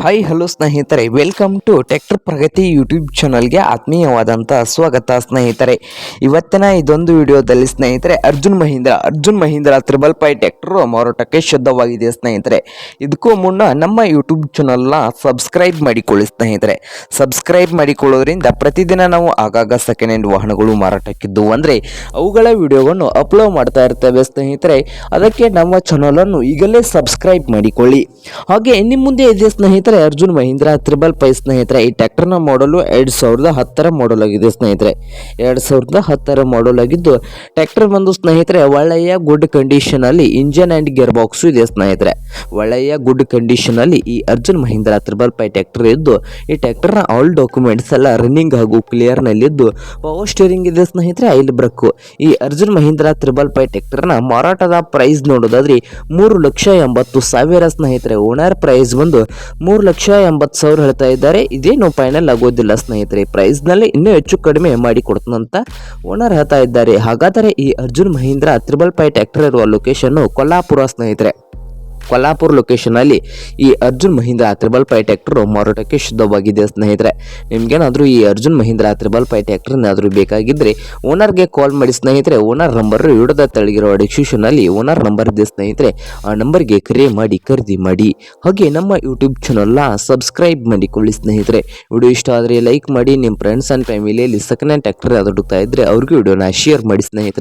Hi hello ಸ್ನೇಹಿತರೆ. Welcome to tractor Pragati YouTube ಚಾನಲ್ಗೆ ಆತ್ಮೀಯವಾದಂಥ ಸ್ವಾಗತ ಸ್ನೇಹಿತರೆ. ಇವತ್ತಿನ ಇದೊಂದು ವಿಡಿಯೋದಲ್ಲಿ ಸ್ನೇಹಿತರೆ, Arjun Mahindra. Arjun Mahindra triple five tractor ಮಾರಾಟಕ್ಕೆ ಶುದ್ಧವಾಗಿದೆ ಸ್ನೇಹಿತರೆ. ಇದಕ್ಕೂ ಮುನ್ನ ನಮ್ಮ ಯೂಟ್ಯೂಬ್ ಚಾನಲ್ನ ಸಬ್ಸ್ಕ್ರೈಬ್ ಮಾಡಿಕೊಳ್ಳಿ ಸ್ನೇಹಿತರೆ. ಸಬ್ಸ್ಕ್ರೈಬ್ ಮಾಡಿಕೊಳ್ಳೋದ್ರಿಂದ ಪ್ರತಿದಿನ ನಾವು ಆಗಾಗ ಸೆಕೆಂಡ್ ಹ್ಯಾಂಡ್ ವಾಹನಗಳು ಮಾರಾಟಕ್ಕಿದ್ದು ಅಂದರೆ ಅವುಗಳ ವಿಡಿಯೋವನ್ನು ಅಪ್ಲೋಡ್ ಮಾಡ್ತಾ ಇರ್ತೇವೆ ಸ್ನೇಹಿತರೆ. ಅದಕ್ಕೆ ನಮ್ಮ ಚಾನಲನ್ನು ಈಗಲೇ ಸಬ್ಸ್ಕ್ರೈಬ್ ಮಾಡಿಕೊಳ್ಳಿ. ಹಾಗೆ ನಿಮ್ಮ ಮುಂದೆ ಇದೆ ಸ್ನೇಹಿತರೆ ಅರ್ಜುನ್ ಮಹೀಂದ್ರ ತ್ರಿಬಲ್ ಪೈ ಸ್ನೇಹಿತರೆ, ಈ ಟ್ರ್ಯಾಕ್ಟರ್ನ ಮಾಡಲು ಎರಡು ಸಾವಿರದ ಹತ್ತರ ಮಾಡಲ್ ಆಗಿದೆ ಸ್ನೇಹಿತರೆ. ಎರಡು ಸಾವಿರದ ಹತ್ತರ ಮಾಡಲ್ ಆಗಿದ್ದು ಟ್ಯಾಕ್ಟರ್ ಬಂದು ಸ್ನೇಹಿತರೆ, ಒಳ್ಳೆಯ ಗುಡ್ ಕಂಡೀಷನ್ ಅಲ್ಲಿ ಇಂಜನ್ ಆ್ಯಂಡ್ ಗೇರ್ ಬಾಕ್ಸ್ ಇದೆ ಸ್ನೇಹಿತರೆ. ಒಳ್ಳೆಯ ಗುಡ್ ಕಂಡೀಷನ್ ಅಲ್ಲಿ ಈ Arjun Mahindra triple five tractor ಇದ್ದು, ಈ ಟ್ರ್ಯಾಕ್ಟರ್ನ ಆಲ್ ಡಾಕ್ಯುಮೆಂಟ್ಸ್ ಎಲ್ಲ ರನ್ನಿಂಗ್ ಹಾಗೂ ಕ್ಲಿಯರ್ ನಲ್ಲಿದ್ದು ಪವರ್ ಸ್ಟೇರಿಂಗ್ ಇದೆ ಸ್ನೇಹಿತರೆ ಐಲ್ ಬ್ರಕ್ಕು. ಈ ಅರ್ಜುನ್ ಮಹೀಂದ್ರ ತ್ರಿಬಲ್ ಪೈ ಟ್ರ್ಯಾಕ್ಟರ್ನ ಮಾರಾಟದ ಪ್ರೈಸ್ ನೋಡೋದಾದ್ರೆ, ಮೂರು ಲಕ್ಷ ಎಂಬತ್ತು ಸಾವಿರ ಸ್ನೇಹಿತರೆ. ಓನರ್ ಪ್ರೈಸ್ ಬಂದು ಮೂರು ಲಕ್ಷ ಎಂಬತ್ತು ಸಾವಿರ ಹೇಳ್ತಾ ಇದ್ದಾರೆ. ಇದೇನು ಫೈನಲ್ ಆಗೋದಿಲ್ಲ ಸ್ನೇಹಿತರೆ. ಪ್ರೈಸ್ನಲ್ಲಿ ಇನ್ನೂ ಹೆಚ್ಚು ಕಡಿಮೆ ಮಾಡಿ ಕೊಡ್ತಂತ ಓನರ್ ಹೇಳ್ತಾ ಇದ್ದಾರೆ. ಹಾಗಾದರೆ ಈ Arjun Mahindra triple five tractor ಇರುವ ಲೊಕೇಶನ್ ಕೊಲ್ಲಾಪುರ ಸ್ನೇಹಿತರೆ. ಕೊಲ್ಲಾಪುರ ಲೊಕೇಶನಲ್ಲಿ ಈ Arjun Mahindra triple five tractor ಮಾರಾಟಕ್ಕೆ ಶುದ್ಧವಾಗಿದೆ ಸ್ನೇಹಿತರೆ. ನಿಮ್ಗೇನಾದರೂ ಈ Arjun Mahindra triple five tractor ಬೇಕಾಗಿದ್ರೆ ಬೇಕಾಗಿದ್ದರೆ ಓನರ್ಗೆ ಕಾಲ್ ಮಾಡಿ ಸ್ನೇಹಿತರೆ. ಓನರ್ ನಂಬರ್ ವಿಡಿಯೋದ ತೆಳಗಿರುವ ಡಿಸ್ಕ್ರಿಪ್ಷನಲ್ಲಿ ಓನರ್ ನಂಬರ್ ಇದೆ ಸ್ನೇಹಿತರೆ. ಆ ನಂಬರ್ಗೆ ಕರೆ ಮಾಡಿ, ಖರೀದಿ ಮಾಡಿ. ಹಾಗೆ ನಮ್ಮ ಯೂಟ್ಯೂಬ್ ಚಾನಲ್ನ ಸಬ್ಸ್ಕ್ರೈಬ್ ಮಾಡಿಕೊಳ್ಳಿ ಸ್ನೇಹಿತರೆ. ವಿಡಿಯೋ ಇಷ್ಟ ಆದರೆ ಲೈಕ್ ಮಾಡಿ ನಿಮ್ಮ ಫ್ರೆಂಡ್ಸ್ ಆ್ಯಂಡ್ ಫ್ಯಾಮಿಲಿಯಲ್ಲಿ ಸೆಕೆಂಡ್ ಹ್ಯಾಂಡ್ ಟ್ಯಾಕ್ಟರ್ ಯಾವ್ದು ಹುಡುಕ್ತಾ ಇದ್ದರೆ ಅವ್ರಿಗೂ ವಿಡಿಯೋನ ಶೇರ್ ಮಾಡಿ ಸ್ನೇಹಿತರೆ.